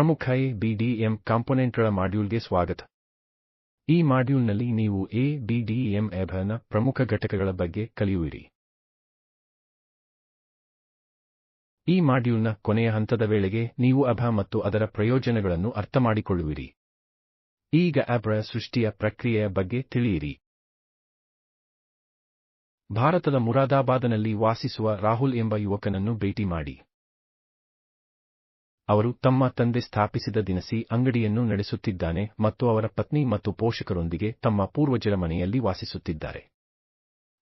ಪ್ರಮುಖ ಎ ಬಿಡಿಎಂ ಕಾಂಪೊನೆಂಟ್ಗಳ ಮಾಡ್ಯೂಲ್ಗೆ ಸ್ವಾಗತ. ಈ ಮಾಡ್ಯೂಲ್ನಲ್ಲಿ ನೀವು ಎ ಬಿಡಿಎಂ ಎಭನ ಪ್ರಮುಖ ಘಟಕಗಳ ಬಗ್ಗೆ ಕಲಿಯುವಿರಿ. ಈ ಮಾಡ್ಯೂಲ್ನ ಕೊನೆಯ ಹಂತದ ವೇಳೆಗೆ ನೀವು ಅಭ ಮತ್ತು ಅದರ ಪ್ರಯೋಜನಗಳನ್ನು ಅರ್ಥಮಾಡಿಕೊಳ್ಳುವಿರಿ ಈಗ ಅಬ್ರ ಸೃಷ್ಟಿಯ ಪ್ರಕ್ರಿಯೆಯ ಬಗ್ಗೆ ತಿಳಿಯಿರಿ. ಭಾರತದ ಮುರಾದಾಬಾದನಲ್ಲಿ ವಾಸಿಸುವ ರಾಹುಲ್ ಎಂಬ ಯುವಕನನ್ನು ಭೇಟಿ ಮಾಡಿ. ಅವರು ತಮ್ಮ ತಂದೆ ಸ್ಥಾಪಿಸಿದ ದಿನಸಿ ಅಂಗಡಿಯನ್ನು ನಡೆಸುತ್ತಿದ್ದಾನೆ ಮತ್ತು ಅವರ ಪತ್ನಿ ಮತ್ತು ಪೋಷಕರೊಂದಿಗೆ ತಮ್ಮ ಪೂರ್ವಜರ ಮನೆಯಲ್ಲಿ ವಾಸಿಸುತ್ತಿದ್ದಾರೆ.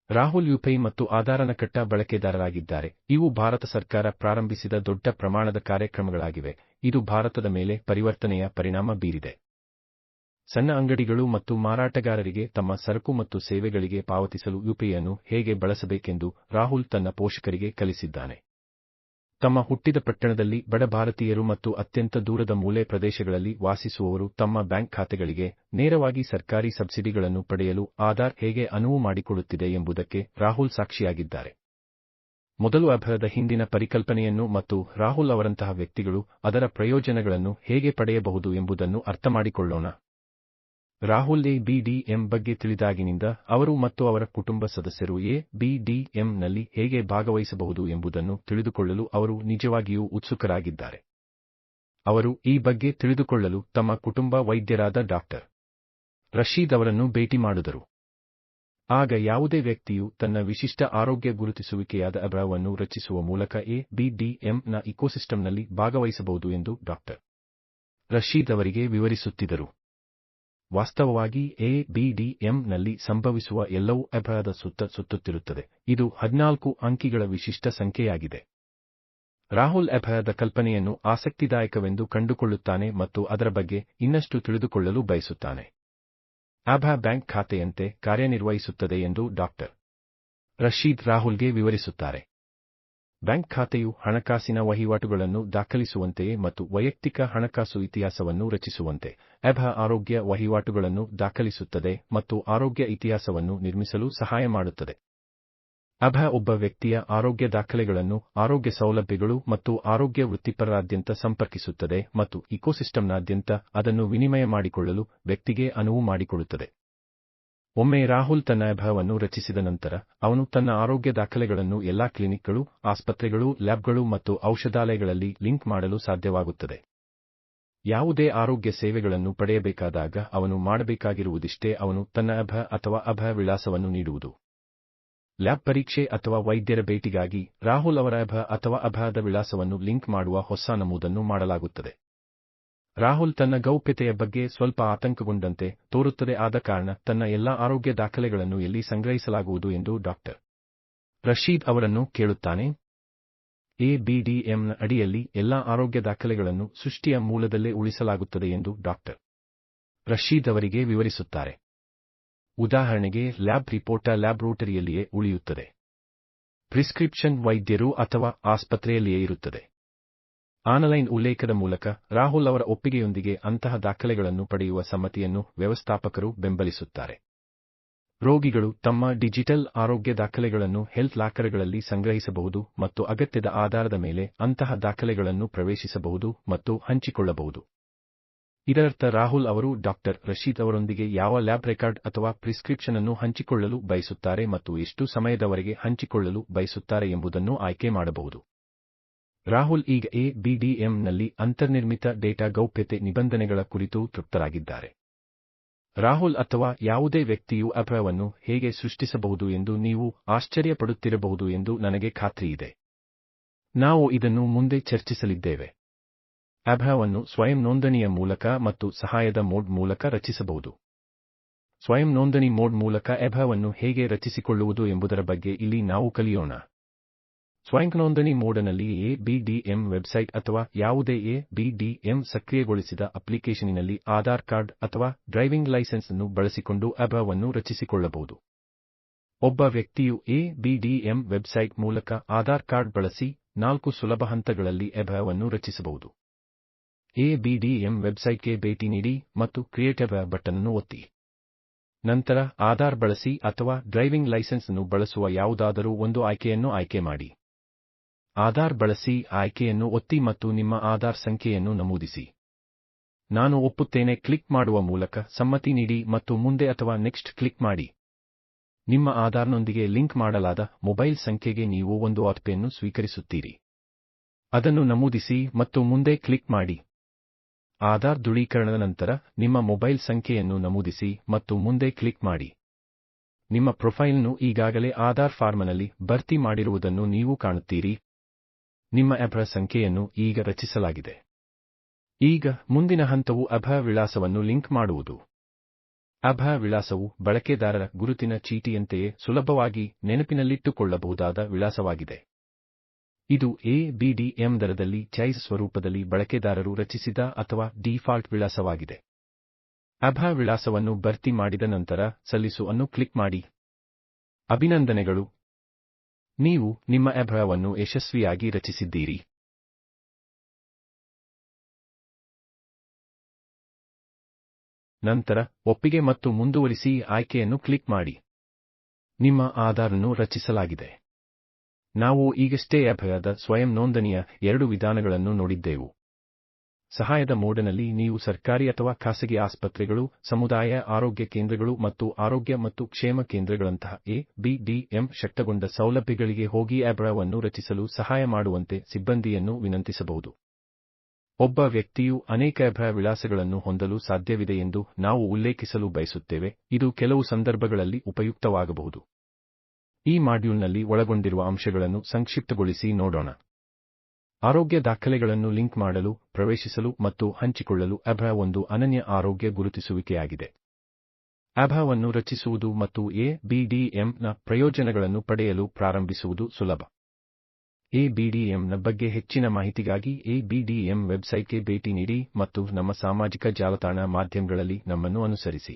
ರಾಹುಲ್ ಯುಪೈ ಮತ್ತು ಆಧಾರನಕಟ್ಟ ಬಳಕೆದಾರರಾಗಿದ್ದಾರೆ. ಇವು ಭಾರತ ಸರ್ಕಾರ ಪ್ರಾರಂಭಿಸಿದ ದೊಡ್ಡ ಪ್ರಮಾಣದ ಕಾರ್ಯಕ್ರಮಗಳಾಗಿವೆ. ಇದು ಭಾರತದ ಮೇಲೆ ಪರಿವರ್ತನೆಯ ಪರಿಣಾಮ ಬೀರಿದೆ. ಸಣ್ಣ ಅಂಗಡಿಗಳು ಮತ್ತು ಮಾರಾಟಗಾರರಿಗೆ ತಮ್ಮ ಸರಕು ಮತ್ತು ಸೇವೆಗಳಿಗೆ ಪಾವತಿಸಲು ಯುಪಿಯನ್ನು ಹೇಗೆ ಬಳಸಬೇಕೆಂದು ರಾಹುಲ್ ತನ್ನ ಪೋಷಕರಿಗೆ ಕಲಿಸಿದ್ದಾನೆ. ತಮ್ಮ ಹುಟ್ಟಿದ ಪಟ್ಟಣದಲ್ಲಿ ಬಡ ಭಾರತೀಯರು ಮತ್ತು ಅತ್ಯಂತ ದೂರದ ಮೂಲೆ ಪ್ರದೇಶಗಳಲ್ಲಿ ವಾಸಿಸುವವರು ತಮ್ಮ ಬ್ಯಾಂಕ್ ಖಾತೆಗಳಿಗೆ ನೇರವಾಗಿ ಸರ್ಕಾರಿ ಸಬ್ಸಿಡಿಗಳನ್ನು ಪಡೆಯಲು ಆಧಾರ್ ಹೇಗೆ ಅನುವು ಮಾಡಿಕೊಡುತ್ತಿದೆ ಎಂಬುದಕ್ಕೆ ರಾಹುಲ್ ಸಾಕ್ಷಿಯಾಗಿದ್ದಾರೆ. ಮೊದಲು ಅಭರದ ಹಿಂದಿನ ಪರಿಕಲ್ಪನೆಯನ್ನು ಮತ್ತು ರಾಹುಲ್ ಅವರಂತಹ ವ್ಯಕ್ತಿಗಳು ಅದರ ಪ್ರಯೋಜನಗಳನ್ನು ಹೇಗೆ ಪಡೆಯಬಹುದು ಎಂಬುದನ್ನು ಅರ್ಥಮಾಡಿಕೊಳ್ಳೋಣ. ರಾಹುಲ್ ಎ ಬಿಡಿಎಂ ಬಗ್ಗೆ ತಿಳಿದಾಗಿನಿಂದ ಅವರು ಮತ್ತು ಅವರ ಕುಟುಂಬ ಸದಸ್ಯರು ಎ ಬಿಡಿಎಂನಲ್ಲಿ ಹೇಗೆ ಭಾಗವಹಿಸಬಹುದು ಎಂಬುದನ್ನು ತಿಳಿದುಕೊಳ್ಳಲು ಅವರು ನಿಜವಾಗಿಯೂ ಉತ್ಸುಕರಾಗಿದ್ದಾರೆ. ಅವರು ಈ ಬಗ್ಗೆ ತಿಳಿದುಕೊಳ್ಳಲು ತಮ್ಮ ಕುಟುಂಬ ವೈದ್ಯರಾದ ಡಾಕ್ಟರ್ ರಶೀದ್ ಅವರನ್ನು ಭೇಟಿ ಮಾಡಿದರು. ಆಗ ಯಾವುದೇ ವ್ಯಕ್ತಿಯು ತನ್ನ ವಿಶಿಷ್ಟ ಆರೋಗ್ಯ ಗುರುತಿಸುವಿಕೆಯಾದ ಅಬ್ರವನ್ನು ರಚಿಸುವ ಮೂಲಕ ಎ ಬಿಡಿಎಂನ ಇಕೋಸಿಸ್ಟಂನಲ್ಲಿ ಭಾಗವಹಿಸಬಹುದು ಎಂದು ಡಾಕ್ಟರ್ ರಶೀದ್ ಅವರಿಗೆ ವಿವರಿಸುತ್ತಿದ್ದರು. ವಾಸ್ತವವಾಗಿ ಎ ನಲ್ಲಿ ಸಂಭವಿಸುವ ಎಲ್ಲವೂ ಅಭಯದ ಸುತ್ತ ಸುತ್ತುತ್ತಿರುತ್ತದೆ. ಇದು ಹದಿನಾಲ್ಕು ಅಂಕಿಗಳ ವಿಶಿಷ್ಟ ಸಂಖ್ಯೆಯಾಗಿದೆ. ರಾಹುಲ್ ಅಭಯದ ಕಲ್ಪನೆಯನ್ನು ಆಸಕ್ತಿದಾಯಕವೆಂದು ಕಂಡುಕೊಳ್ಳುತ್ತಾನೆ ಮತ್ತು ಅದರ ಬಗ್ಗೆ ಇನ್ನಷ್ಟು ತಿಳಿದುಕೊಳ್ಳಲು ಬಯಸುತ್ತಾನೆ. ಅಭ ಬ್ಯಾಂಕ್ ಖಾತೆಯಂತೆ ಕಾರ್ಯನಿರ್ವಹಿಸುತ್ತದೆ ಎಂದು ಡಾಕ್ಟರ್ ರಶೀದ್ ರಾಹುಲ್ಗೆ ವಿವರಿಸುತ್ತಾರೆ. ಬ್ಯಾಂಕ್ ಖಾತೆಯು ಹಣಕಾಸಿನ ವಹಿವಾಟುಗಳನ್ನು ದಾಖಲಿಸುವಂತೆಯೇ ಮತ್ತು ವೈಯಕ್ತಿಕ ಹಣಕಾಸು ಇತಿಹಾಸವನ್ನು ರಚಿಸುವಂತೆ. ಅಭ ಆರೋಗ್ಯ ವಹಿವಾಟುಗಳನ್ನು ದಾಖಲಿಸುತ್ತದೆ ಮತ್ತು ಆರೋಗ್ಯ ಇತಿಹಾಸವನ್ನು ನಿರ್ಮಿಸಲು ಸಹಾಯ ಮಾಡುತ್ತದೆ. ಅಭ ಒಬ್ಬ ವ್ಯಕ್ತಿಯ ಆರೋಗ್ಯ ದಾಖಲೆಗಳನ್ನು ಆರೋಗ್ಯ ಸೌಲಭ್ಯಗಳು ಮತ್ತು ಆರೋಗ್ಯ ವೃತ್ತಿಪರರಾದ್ಯಂತ ಸಂಪರ್ಕಿಸುತ್ತದೆ ಮತ್ತು ಇಕೋಸಿಸ್ಟಮ್ನಾದ್ಯಂತ ಅದನ್ನು ವಿನಿಮಯ ಮಾಡಿಕೊಳ್ಳಲು ವ್ಯಕ್ತಿಗೆ ಅನುವು ಮಾಡಿಕೊಡುತ್ತದೆ. ಒಮ್ಮೆ ರಾಹುಲ್ ತನ್ನ ಅಭಯವನ್ನು ರಚಿಸಿದ ನಂತರ, ಅವನು ತನ್ನ ಆರೋಗ್ಯ ದಾಖಲೆಗಳನ್ನು ಎಲ್ಲಾ ಕ್ಲಿನಿಕ್ಗಳು, ಆಸ್ಪತ್ರೆಗಳು, ಲ್ಯಾಬ್ಗಳು ಮತ್ತು ಔಷಧಾಲಯಗಳಲ್ಲಿ ಲಿಂಕ್ ಮಾಡಲು ಸಾಧ್ಯವಾಗುತ್ತದೆ. ಯಾವುದೇ ಆರೋಗ್ಯ ಸೇವೆಗಳನ್ನು ಪಡೆಯಬೇಕಾದಾಗ ಅವನು ಮಾಡಬೇಕಾಗಿರುವುದಿಷ್ಟೇ ಅವನು ತನ್ನ ಅಭ ಅಥವಾ ಅಭ ವಿಳಾಸವನ್ನು ನೀಡುವುದು. ಲ್ಯಾಬ್ ಪರೀಕ್ಷೆ ಅಥವಾ ವೈದ್ಯರ ಭೇಟಿಗಾಗಿ ರಾಹುಲ್ ಅವರ ಅಭ ಅಥವಾ ಅಭಯದ ವಿಳಾಸವನ್ನು ಲಿಂಕ್ ಮಾಡುವ ಹೊಸ ನಮೂದನ್ನು ಮಾಡಲಾಗುತ್ತದೆ. ರಾಹುಲ್ ತನ್ನ ಗೌಪ್ಯತೆಯ ಬಗ್ಗೆ ಸ್ವಲ್ಪ ಆತಂಕಗೊಂಡಂತೆ ತೋರುತ್ತದೆ ಆದ ಕಾರಣ ತನ್ನ ಎಲ್ಲಾ ಆರೋಗ್ಯ ದಾಖಲೆಗಳನ್ನು ಎಲ್ಲಿ ಸಂಗ್ರಹಿಸಲಾಗುವುದು ಎಂದು ಡಾಕ್ಟರ್ ರಶೀದ್ ಅವರನ್ನು ಕೇಳುತ್ತಾನೆ. ಎಬಿಡಿಎಂನ ಬಿಡಿಎಂನ ಅಡಿಯಲ್ಲಿ ಎಲ್ಲಾ ಆರೋಗ್ಯ ದಾಖಲೆಗಳನ್ನು ಸೃಷ್ಟಿಯ ಮೂಲದಲ್ಲೇ ಉಳಿಸಲಾಗುತ್ತದೆ ಎಂದು ಡಾಕ್ಟರ್ ರಶೀದ್ ಅವರಿಗೆ ವಿವರಿಸುತ್ತಾರೆ. ಉದಾಹರಣೆಗೆ, ಲ್ಯಾಬ್ ರಿಪೋರ್ಟ ಲ್ಯಾಬ್ರೋಟರಿಯಲ್ಲಿಯೇ ಉಳಿಯುತ್ತದೆ. ಪ್ರಿಸ್ಕ್ರಿಪ್ಷನ್ ವೈದ್ಯರು ಅಥವಾ ಆಸ್ಪತ್ರೆಯಲ್ಲಿಯೇ ಇರುತ್ತದೆ. ಆನ್ಲೈನ್ ಉಲ್ಲೇಖದ ಮೂಲಕ ರಾಹುಲ್ ಅವರ ಒಪ್ಪಿಗೆಯೊಂದಿಗೆ ಅಂತಹ ದಾಖಲೆಗಳನ್ನು ಪಡೆಯುವ ಸಮ್ಮತಿಯನ್ನು ವ್ಯವಸ್ಥಾಪಕರು ಬೆಂಬಲಿಸುತ್ತಾರೆ. ರೋಗಿಗಳು ತಮ್ಮ ಡಿಜಿಟಲ್ ಆರೋಗ್ಯ ದಾಖಲೆಗಳನ್ನು ಹೆಲ್ತ್ ಲಾಕರ್ಗಳಲ್ಲಿ ಸಂಗ್ರಹಿಸಬಹುದು ಮತ್ತು ಅಗತ್ಯದ ಆಧಾರದ ಮೇಲೆ ಅಂತಹ ದಾಖಲೆಗಳನ್ನು ಪ್ರವೇಶಿಸಬಹುದು ಮತ್ತು ಹಂಚಿಕೊಳ್ಳಬಹುದು. ಇದರರ್ಥ ರಾಹುಲ್ ಅವರು ಡಾಕ್ಟರ್ ರಶೀದ್ ಅವರೊಂದಿಗೆ ಯಾವ ಲ್ಯಾಬ್ ರೆಕಾರ್ಡ್ ಅಥವಾ ಪ್ರಿಸ್ಕ್ರಿಪ್ಷನ್ ಅನ್ನು ಹಂಚಿಕೊಳ್ಳಲು ಬಯಸುತ್ತಾರೆ ಮತ್ತು ಎಷ್ಟು ಸಮಯದವರೆಗೆ ಹಂಚಿಕೊಳ್ಳಲು ಬಯಸುತ್ತಾರೆ ಎಂಬುದನ್ನು ಆಯ್ಕೆ ಮಾಡಬಹುದು. ರಾಹುಲ್ ಈಗ ಎ ಬಿಡಿಎಂನಲ್ಲಿ ಅಂತರ್ನಿರ್ಮಿತ ಡೇಟಾ ಗೌಪ್ಯತೆ ನಿಬಂಧನೆಗಳ ಕುರಿತು ತೃಪ್ತರಾಗಿದ್ದಾರೆ. ರಾಹುಲ್ ಅಥವಾ ಯಾವುದೇ ವ್ಯಕ್ತಿಯು ಅಭಯವನ್ನು ಹೇಗೆ ಸೃಷ್ಟಿಸಬಹುದು ಎಂದು ನೀವು ಆಶ್ಚರ್ಯಪಡುತ್ತಿರಬಹುದು ಎಂದು ನನಗೆ ಖಾತ್ರಿಯಿದೆ. ನಾವು ಇದನ್ನು ಮುಂದೆ ಚರ್ಚಿಸಲಿದ್ದೇವೆ. ಅಭಯವನ್ನು ಸ್ವಯಂ ನೋಂದಣಿಯ ಮೂಲಕ ಮತ್ತು ಸಹಾಯದ ಮೋಡ್ ಮೂಲಕ ರಚಿಸಬಹುದು. ಸ್ವಯಂ ನೋಂದಣಿ ಮೋಡ್ ಮೂಲಕ ಅಭಯವನ್ನು ಹೇಗೆ ರಚಿಸಿಕೊಳ್ಳುವುದು ಎಂಬುದರ ಬಗ್ಗೆ ಇಲ್ಲಿ ನಾವು ಕಲಿಯೋಣ. ಸ್ವಯಂ ನೋಂದಣಿ ಮೋಡನಲ್ಲಿ ಎ ಬಿಡಿಎಂ ವೆಬ್ಸೈಟ್ ಅಥವಾ ಯಾವುದೇ ಎ ಬಿಡಿಎಂ ಸಕ್ರಿಯಗೊಳಿಸಿದ ಅಪ್ಲಿಕೇಶನಿನಲ್ಲಿ ಆಧಾರ್ ಕಾರ್ಡ್ ಅಥವಾ ಡ್ರೈವಿಂಗ್ ಲೈಸೆನ್ಸ್ ಅನ್ನು ಬಳಸಿಕೊಂಡು ಅಭವನ್ನು ರಚಿಸಿಕೊಳ್ಳಬಹುದು. ಒಬ್ಬ ವ್ಯಕ್ತಿಯು ಎ ಬಿಡಿಎಂ ವೆಬ್ಸೈಟ್ ಮೂಲಕ ಆಧಾರ್ ಕಾರ್ಡ್ ಬಳಸಿ ನಾಲ್ಕು ಸುಲಭ ಹಂತಗಳಲ್ಲಿ ಅಭವನ್ನು ರಚಿಸಬಹುದು. ಎ ಬಿಡಿಎಂ ವೆಬ್ಸೈಟ್ಗೆ ಭೇಟಿ ನೀಡಿ ಮತ್ತು ಕ್ರಿಯೇಟ್ ಅಭ ಬಟನ್ ಅನ್ನು ಒತ್ತಿ. ನಂತರ ಆಧಾರ್ ಬಳಸಿ ಅಥವಾ ಡ್ರೈವಿಂಗ್ ಲೈಸೆನ್ಸ್ ಅನ್ನು ಬಳಸುವ ಯಾವುದಾದರೂ ಒಂದು ಆಯ್ಕೆಯನ್ನು ಆಯ್ಕೆ ಮಾಡಿ. ಆಧಾರ್ ಬಳಸಿ ಆಯ್ಕೆಯನ್ನು ಒತ್ತಿ ಮತ್ತು ನಿಮ್ಮ ಆಧಾರ್ ಸಂಖ್ಯೆಯನ್ನು ನಮೂದಿಸಿ. ನಾನು ಒಪ್ಪುತ್ತೇನೆ, ಕ್ಲಿಕ್ ಮಾಡುವ ಮೂಲಕ ಸಮ್ಮತಿ ನೀಡಿ ಮತ್ತು ಮುಂದೆ ಅಥವಾ ನೆಕ್ಸ್ಟ್ ಕ್ಲಿಕ್ ಮಾಡಿ. ನಿಮ್ಮ ಆಧಾರ್ನೊಂದಿಗೆ ಲಿಂಕ್ ಮಾಡಲಾದ ಮೊಬೈಲ್ ಸಂಖ್ಯೆಗೆ ನೀವು ಒಂದು ಒಟಿಪಿಯನ್ನು ಸ್ವೀಕರಿಸುತ್ತೀರಿ. ಅದನ್ನು ನಮೂದಿಸಿ ಮತ್ತು ಮುಂದೆ ಕ್ಲಿಕ್ ಮಾಡಿ. ಆಧಾರ್ ದೃಢೀಕರಣದ ನಂತರ ನಿಮ್ಮ ಮೊಬೈಲ್ ಸಂಖ್ಯೆಯನ್ನು ನಮೂದಿಸಿ ಮತ್ತು ಮುಂದೆ ಕ್ಲಿಕ್ ಮಾಡಿ. ನಿಮ್ಮ ಪ್ರೊಫೈಲ್ನ್ನು ಈಗಾಗಲೇ ಆಧಾರ್ ಫಾರ್ಮ್ನಲ್ಲಿ ಭರ್ತಿ ಮಾಡಿರುವುದನ್ನು ನೀವು ಕಾಣುತ್ತೀರಿ. ನಿಮ್ಮ ಅಭ್ರ ಸಂಖ್ಯೆಯನ್ನು ಈಗ ರಚಿಸಲಾಗಿದೆ. ಈಗ ಮುಂದಿನ ಹಂತವು ಅಭ ವಿಳಾಸವನ್ನು ಲಿಂಕ್ ಮಾಡುವುದು. ಅಭ ವಿಳಾಸವು ಬಳಕೆದಾರರ ಗುರುತಿನ ಚೀಟಿಯಂತೆಯೇ ಸುಲಭವಾಗಿ ನೆನಪಿನಲ್ಲಿಟ್ಟುಕೊಳ್ಳಬಹುದಾದ ವಿಳಾಸವಾಗಿದೆ. ಇದು ಎಬಿಡಿಎಂ ದರದಲ್ಲಿ ಚೈಸ್ ಸ್ವರೂಪದಲ್ಲಿ ಬಳಕೆದಾರರು ರಚಿಸಿದ ಅಥವಾ ಡೀಫಾಲ್ಟ್ ವಿಳಾಸವಾಗಿದೆ. ಅಭ ವಿಳಾಸವನ್ನು ಭರ್ತಿ ಮಾಡಿದ ನಂತರ ಸಲ್ಲಿಸು ಅನ್ನು ಕ್ಲಿಕ್ ಮಾಡಿ. ಅಭಿನಂದನೆಗಳು. ನೀವು ನಿಮ್ಮ ಅಭಯವನ್ನು ಯಶಸ್ವಿಯಾಗಿ ರಚಿಸಿದ್ದೀರಿ. ನಂತರ ಒಪ್ಪಿಗೆ ಮತ್ತು ಮುಂದುವರಿಸಿ ಆಯ್ಕೆಯನ್ನು ಕ್ಲಿಕ್ ಮಾಡಿ. ನಿಮ್ಮ ಆಧಾರನ್ನು ರಚಿಸಲಾಗಿದೆ. ನಾವು ಈಗಷ್ಟೇ ಅಭಯದ ಸ್ವಯಂ ನೋಂದಣಿಯ ಎರಡು ವಿಧಾನಗಳನ್ನು ನೋಡಿದ್ದೆವು. ಸಹಾಯದ ಮೋಡನಲ್ಲಿ ನೀವು ಸರ್ಕಾರಿ ಅಥವಾ ಖಾಸಗಿ ಆಸ್ಪತ್ರೆಗಳು, ಸಮುದಾಯ ಆರೋಗ್ಯ ಕೇಂದ್ರಗಳು ಮತ್ತು ಆರೋಗ್ಯ ಮತ್ತು ಕ್ಷೇಮ ಕೇಂದ್ರಗಳಂತಹ ಎ, ಬಿ, ಡಿ, ಎಂ ಶಕ್ತಗೊಂಡ ಸೌಲಭ್ಯಗಳಿಗೆ ಹೋಗಿ ಅಭ್ರವನ್ನು ರಚಿಸಲು ಸಹಾಯ ಮಾಡುವಂತೆ ಸಿಬ್ಬಂದಿಯನ್ನು ವಿನಂತಿಸಬಹುದು. ಒಬ್ಬ ವ್ಯಕ್ತಿಯು ಅನೇಕ ಅಭ್ರ ವಿಳಾಸಗಳನ್ನು ಹೊಂದಲು ಸಾಧ್ಯವಿದೆ ಎಂದು ನಾವು ಉಲ್ಲೇಖಿಸಲು ಬಯಸುತ್ತೇವೆ. ಇದು ಕೆಲವು ಸಂದರ್ಭಗಳಲ್ಲಿ ಉಪಯುಕ್ತವಾಗಬಹುದು. ಈ ಮಾಡ್ಯೂಲ್ನಲ್ಲಿ ಒಳಗೊಂಡಿರುವ ಅಂಶಗಳನ್ನು ಸಂಕ್ಷಿಪ್ತಗೊಳಿಸಿ ನೋಡೋಣ. ಆರೋಗ್ಯ ದಾಖಲೆಗಳನ್ನು ಲಿಂಕ್ ಮಾಡಲು, ಪ್ರವೇಶಿಸಲು ಮತ್ತು ಹಂಚಿಕೊಳ್ಳಲು ಅಭ ಒಂದು ಅನನ್ಯ ಆರೋಗ್ಯ ಗುರುತಿಸುವಿಕೆಯಾಗಿದೆ. ಅಭಾವನ್ನು ರಚಿಸುವುದು ಮತ್ತು ಎಬಿಡಿಎಂನ ಪ್ರಯೋಜನಗಳನ್ನು ಪಡೆಯಲು ಪ್ರಾರಂಭಿಸುವುದು ಸುಲಭ. ಎಬಿಡಿಎಂನ ಬಗ್ಗೆ ಹೆಚ್ಚಿನ ಮಾಹಿತಿಗಾಗಿ ಎಬಿಡಿಎಂ ವೆಬ್ಸೈಟ್ಗೆ ಭೇಟಿ ನೀಡಿ ಮತ್ತು ನಮ್ಮ ಸಾಮಾಜಿಕ ಜಾಲತಾಣ ಮಾಧ್ಯಮಗಳಲ್ಲಿ ನಮ್ಮನ್ನು ಅನುಸರಿಸಿ.